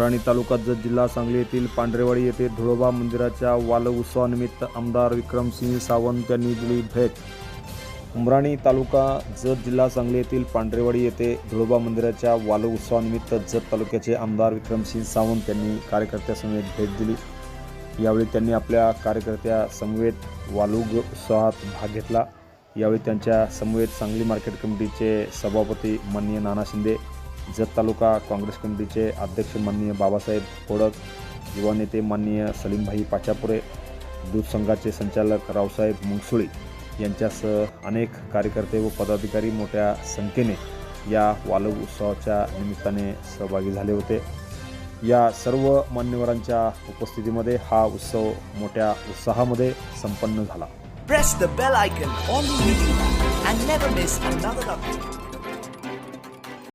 उमराणी तालुका जत जिल्हा सांगली येथील पांढरेवाडी येथे धुळोबा मंदिराच्या वाल उत्सवानिमित्त आमदार विक्रमसिंह सावंत यांनी दिली भेट. उमराणी तालुका जत जिल्हा सांगली येथील पांढरेवाडी येथे धुळोबा मंदिराच्या वाल उत्सवानिमित्त जत तालुक्याचे आमदार विक्रमसिंह सावंत यांनी कार्यकर्त्यासमवेत भेट दिली. यावेळी त्यांनी आपल्या कार्यकर्त्या समवेत वालुग उत्सवात भाग घेतला. यावेळी त्यांच्या समवेत सांगली मार्केट कमिटीचे सभापती माननीय नाना शिंदे जत तालुका काँग्रेस कमिटीचे अध्यक्ष माननीय बाबासाहेब फोडक युवा नेते माननीय सलीमभाई पाचापुरे दूध संघाचे संचालक रावसाहेब मुंगसुळी यांच्यासह अनेक कार्यकर्ते व पदाधिकारी मोठ्या संख्येने या वालव उत्सवाच्या निमित्ताने सहभागी झाले होते. या सर्व मान्यवरांच्या उपस्थितीमध्ये हा उत्सव मोठ्या उत्साहामध्ये संपन्न झाला.